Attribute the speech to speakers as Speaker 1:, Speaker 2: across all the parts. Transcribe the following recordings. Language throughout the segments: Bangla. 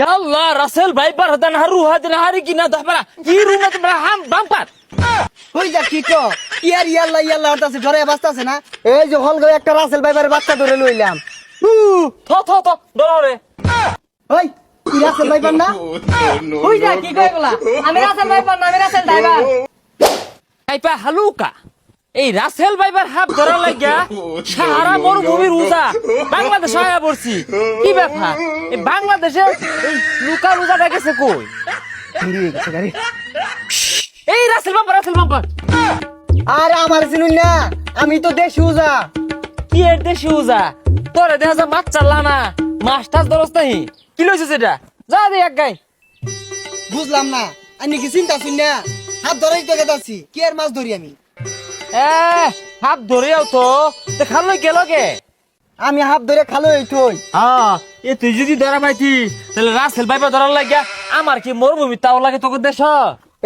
Speaker 1: ইয়াল্লাহ রাসেল ভাইপার হদান হারু হাদিন হারি কিনা দহবারা কি রুমে তোমরা হাম বাম্পার
Speaker 2: হই যা কি কো? ইয়ার ইয়াল্লা ইয়াল্লা হতাছে ঘরে বাস্তাছে না? এই যে হল একটা রাসেল ভাইবার বাচ্চা ধরে লইলাম।
Speaker 1: থ থ থ ডরে
Speaker 2: ওই কি রাসেল ভাইবার না?
Speaker 3: হই যা কি কই বলা আমি রাসেল ভাইপার না আমি রাসেল ড্রাইভার
Speaker 1: ভাইপা হালুকা। এই রাসেল ভাইবার হাত ধরা লাগিয়া সাহারা মরুভূমির উজা বাংলাদেশ আয়া পড়ছি। কি ব্যাপার? এই বাংলাদেশে এই লুকা লুজাটা গেছে কই?
Speaker 2: গেছে।
Speaker 1: এই রাসেল বাম্পার রাসেল বাম্পার।
Speaker 2: আরে আমার চিনুন না আমি তো দেশি উজা
Speaker 1: কি এর দেশি উজা তোরে দেখা যা মাছ চাল্লা না মাছ টাছ নাহি। কি লইছিস এটা? যা দে এক গাই।
Speaker 2: বুঝলাম না আমি কি চিন্তা শুন না? হাত ধরেই তো গেতাছি কি আর মাছ ধরি আমি?
Speaker 1: এ হাত ধরেও তো। লই গেল কে?
Speaker 2: আমি হাত ধরে খালো এই থই
Speaker 1: হ্যাঁ এ তুই যদি ধরা পাইতি তাহলে রাসেল ভাইপা ধরার লাগিয়া আমার কি মরুভূমি তাও লাগে তোকে দেশ?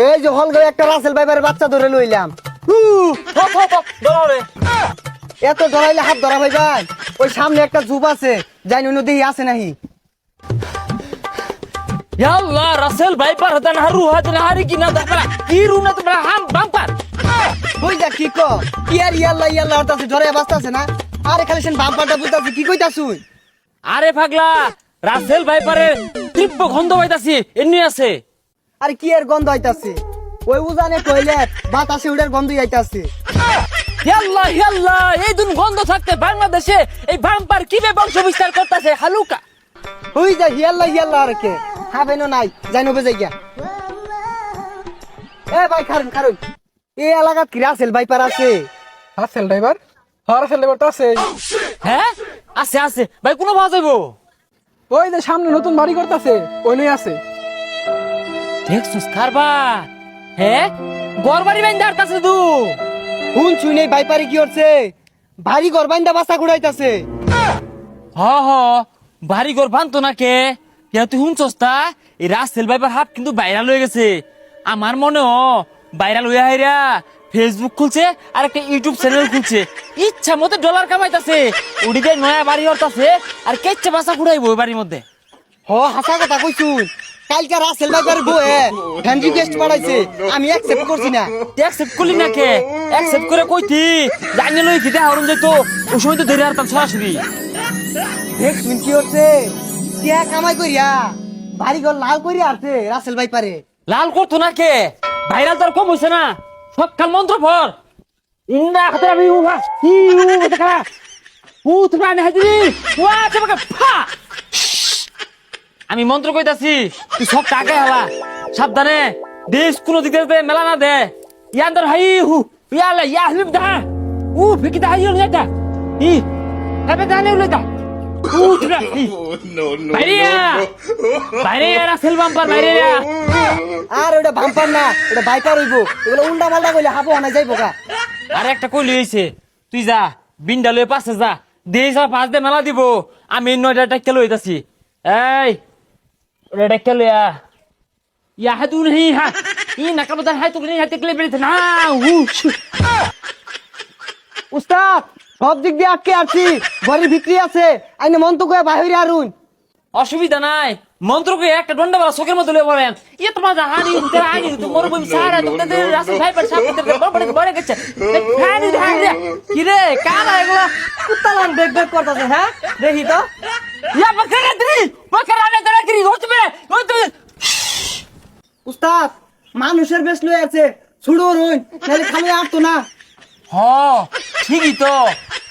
Speaker 2: এই যে হল একটা রাসেল ভাইবার বাচ্চা ধরে লইলাম। এত ধরাইলে হাত ধরা ভাই ভাই ওই সামনে একটা জুপ আছে জানি অন্য দেখি আছে নাহি।
Speaker 1: ইয়াল্লাহ রাসেল ভাইপার হদান হারু হাদিন হারি কিনা দহবারা কি রুমে তোমরা হাম বাম্পার?
Speaker 2: যা কি কো? ইয়ার ইয়াল্লা ইয়াল্লা হতাছে ধরে বাস্তাছে না? আরে খালি সেন বাম্পারটা বুঝতাছি কি কইতাছুই
Speaker 1: আরে পাগলা রাসেল ভাইপারের তীব্র গন্ধ পাইতাছি এমনি আছে।
Speaker 2: আরে কি এর গন্ধ আইতাছে? ওই উজানে টয়লেট বাতাসে উড়ার গন্ধ আইতাছে।
Speaker 1: ইয়াল্লাহ ইয়াল্লাহ এই দিন গন্ধ থাকতে বাংলাদেশে এই বাম্পার কীভাবে বংশ বিস্তার করতেছে হালুকা?
Speaker 2: হই যা ইয়াল্লা ইয়াল্লা আর কে হাবেনো নাই জানো বেজে গিয়া এ ভাই খারুন খারুন। এই এলাকাত কি রাসেল ভাইপার আছে?
Speaker 4: Russell driver? হ্যাঁ রাসেল ড্রাইভার তো আছে।
Speaker 1: হ্যাঁ? আছে আছে। ভাই কোনো
Speaker 4: ওই যে সামনে নতুন বাড়ি করতেছে ওই নই আছে।
Speaker 1: দেখছিস হ্যাঁ? বাইন্দা আরতাছে দু
Speaker 2: হুন ছুই নেই ভাইপারে কি করছে? ভারী ঘর বাইন্দা বাসা ঘুরাইতাছে।
Speaker 1: হ হ। বাড়ি ঘর ভাঙতো না কে? ইয়া তুই শুনছস তা? এই রাসেল ভাইবার হাত কিন্তু ভাইরাল হয়ে গেছে। আমার মনে হ ভাইরাল হয়ে হাইরা ফেসবুক খুলছে আর একটা ইউটিউব চ্যানেল খুলছে। ইচ্ছা মতো ডলার কামাইতাছে। ওদিকে নয়া বাড়ি হরতাছে আর কেচ্ছে বাসা ঘুরাইবো ওই বাড়ির মধ্যে।
Speaker 2: হ হাসা কথা কইছুন কালকে রাসেল ভাইপার বয়ে ফ্রেন্ড রিকোয়েস্ট পাঠাইছে। আমি অ্যাকসেপ্ট করছি না।
Speaker 1: অ্যাকসেপ্ট করলি না কে? অ্যাকসেপ্ট করে কইতি। জানি লই কি দেখা হরুন যাইতো। ওই সময় তো ধরে হারতাম সরাসরি
Speaker 2: দেখ শুন কি হচ্ছে। টিয়া কামাই করিয়া বাড়ি ঘর লাল করিয়া আছে রাসেল ভাই পারে।
Speaker 1: লাল করতো না কে? ভাইরাল তার কম হইছে না। সব কাল মন্ত্র ভর ইন্দা হাতে আমি উহা ই উ দেখা উ তুমি আনে হাজিরি। ওয়া তোমাকে ফা! আমি মন্ত্র কইতাছি, তুই সব টাকা হালা? সাবধানে। দেশ কোন দিক দে মেলা না দে। ইয়ান্দর হাই হু, ইয়ালা ইয়া হলিম দা। উ ফিকি দা হাইও নেতা ই তবে দানে উলেতা উ তুরা ই বাইরিয়া বাইরিয়া রাসেল বাম্পার বাইরিয়া
Speaker 2: আর ওটা ভাম্পার না ওটা ভাইপার হইব। এগুলো উল্টা পাল্টা কইলে হাবো আনা যাইব গা।
Speaker 1: আর একটা কইলি হইছে তুই যা বিন্ডা লয়ে পাশে যা দেই যা পাঁচ দে মেলা দিব। আমি নয়টা টাকা লইতাছি এই ওটা টাকা লইয়া ইয়া হাতু নেই হা। ই নাকা বদল হাই তুই হাতে ক্লে বেরিতে না
Speaker 2: উস্তাদ! সব দিক দিয়ে আটকে আছি ঘরের ভিতরে আছে আইনে মন তো কয়ে বাহিরে আরুন।
Speaker 1: অসুবিধা নাই মন্ত্রকে একটা দন্ডা বলা চোখের মধ্যে লয়ে বলেন ইয়ে তোমার হানি উঠতে আনি তো মোর সারা তো তাদের রাসেল ভাই পার তো বড় বড় বড় গেছে। হানি হানি কি রে কারা এগুলা?
Speaker 3: কুত্তালান বেগ বেগ করতেছে হ্যাঁ? দেখি তো।
Speaker 1: ইয়া বকরা দিরি বকরা নে ধরে দিরি হচ্ছে ওই তো
Speaker 2: উস্তাদ মানুষের বেশ লয়ে আছে ছুড়ো রইন নাহলে খালি আটতো না।
Speaker 1: হ। ঠিকই তো।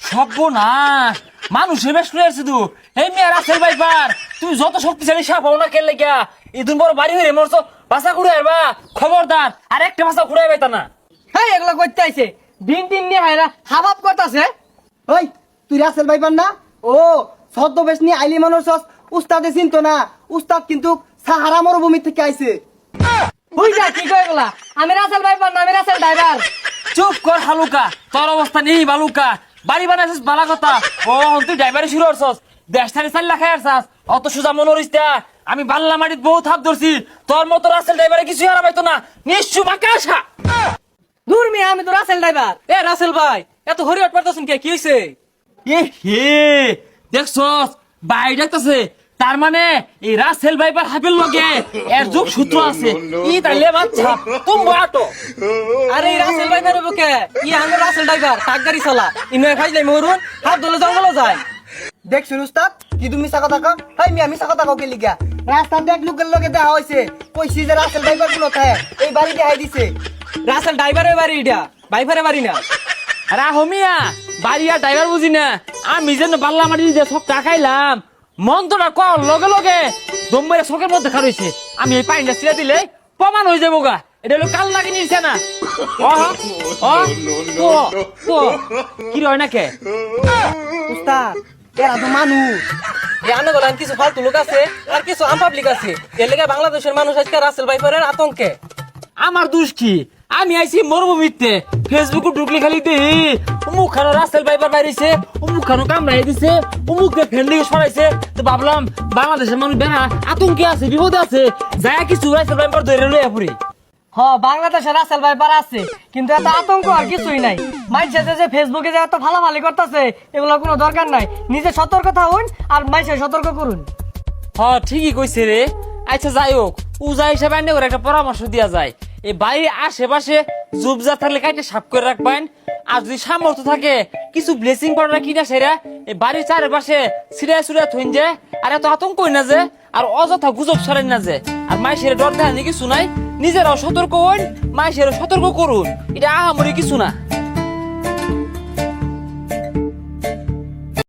Speaker 1: সর্বনাশ। মানুষের বেশ রয়ে আছে তু। এই মেয়ে রাসেল ভাইপার তুমি যত শক্তিশালী সাপ হও না কেলে গিয়া ইদুন বড় বাড়ি হয়ে মরছ বাসা ঘুরে আইবা খবরদার। আর একটা বাসা ঘুরে আইবা না।
Speaker 3: হ্যাঁ এগুলো করতে আইছে। দিন দিন নিয়ে হয় না হাবাব করতেছে।
Speaker 2: ওই তুই রাসেল ভাইপার না? ও সদ্য বেশ নিয়ে আইলি মানুষ উস্তাদে চিনতো না। উস্তাদ কিন্তু সাহারা মরুভূমি থেকে আইছে।
Speaker 3: যা কি বলা আমি রাসেল ভাইপার না আমি রাসেল ড্রাইভার
Speaker 1: চুপ কর হালুকা তোর অবস্থা নেই বালুকা। বাড়ি বানাইছিস বালা কথা ও তুই ড্রাইভারে শুরু করছস দেশ থারি চাল লাখাই আসছাস অত সোজা মনে হরিস। আমি বাল্লা মাটিত বহুত হাত ধরছি। তোর মতো রাসেল ড্রাইভারে কিছু হারা পাইতো না। নিশ্চু বাঁকা আসা
Speaker 3: দূর মিয়া আমি তো রাসেল ড্রাইভার। এ রাসেল ভাই এত হরিয়ট পারতেছেন কে? কি হইছে?
Speaker 1: এ হে দেখছস বাই ডাকতেছে। তার মানে এই রাসেল ভাইবার হাফের লগে এর যোগ সূত্র আছে। ই তাইলে বাচ্চা তুমি আটো
Speaker 3: আরে এই রাসেল ভাই বেরোবো ই আমার রাসেল ড্রাইভার টাক গাড়ি চালা। ইনো খাইলে মরুন হাত ধরে জঙ্গলে যায়।
Speaker 2: দেখছুন উস্তাদ? কি তুমি কথা কও? হাই মিয়া মিছা কথা কও কে লিগা? রাস্তা দেখ লোকের লগে দেখা হইছে। কইছি যে রাসেল ভাইবার কোন থাকে। এই বাড়ি দেখাই দিছে।
Speaker 3: রাসেল ড্রাইভারের বাড়ি এটা বাইফারের বাড়ি না।
Speaker 1: আরে হোমিয়া বাড়ি আর ড্রাইভার বুঝি না। আমি যেন বাল্লা মাটি দিয়ে সব টাকাইলাম মন্ত্রটা কর লগে লগে দম্বের শখের মধ্যে খারইছে আমি এই পাইনটা ছিঁড়ে দিলে প্রমাণ হয়ে যাব গা। এটা হলো কাল লাগে নিছে না। কি রয় না কে
Speaker 2: উস্তাদ এরা তো মানুষ।
Speaker 3: এই আনে কিছু ফালতু লোক আছে আর কিছু আম পাবলিক আছে। এর লেগে বাংলাদেশের মানুষ আজকে রাসেল বাইফারের আতঙ্কে।
Speaker 1: আমার দোষ কি? আমি আইছি মরুভূমিতে ফেসবুকে ঢুকলি খালি দেহি অমুক খানো রাস্তাল বাইবার বাইরেছে অমুক খানো কামড়াই দিছে অমুক ফ্যান দিকে সরাইছে। তো ভাবলাম বাংলাদেশের মানুষ বেনা আতঙ্কে আছে বিপদে আছে। যায় কিছু রাস্তাল বাইবার ধরে লইয়া
Speaker 3: হ বাংলাদেশের রাসেল ভাইপার আছে কিন্তু এত আতঙ্ক আর কিছুই নাই। মাইছে যে ফেসবুকে যে এত ভালাভালি করতেছে এগুলো কোনো দরকার নাই। নিজে সতর্ক থাকুন আর মাইছে সতর্ক করুন।
Speaker 1: হ ঠিকই কইছে রে। আচ্ছা যাই হোক উজা হিসাবে আনে ওর একটা পরামর্শ দেওয়া যায়। এই বাড়ির আশেপাশে জুবজা থাকলে কাইটে সাফ করে রাখবেন। আর যদি সামর্থ্য থাকে, কিছু ব্লেসিং পাউডার কিনা সেরা। এই বাড়ির চারপাশে সিরা সুরা থইন যে, আর এত আতঙ্ক না যে, আর অযথা গুজব ছড়াই না যে। আর মাইসের ডর দেখা নাকি শুনাই নিজেরাও সতর্ক হইন, মাইসেরও সতর্ক করুন। এটা আহামরি কিছু না।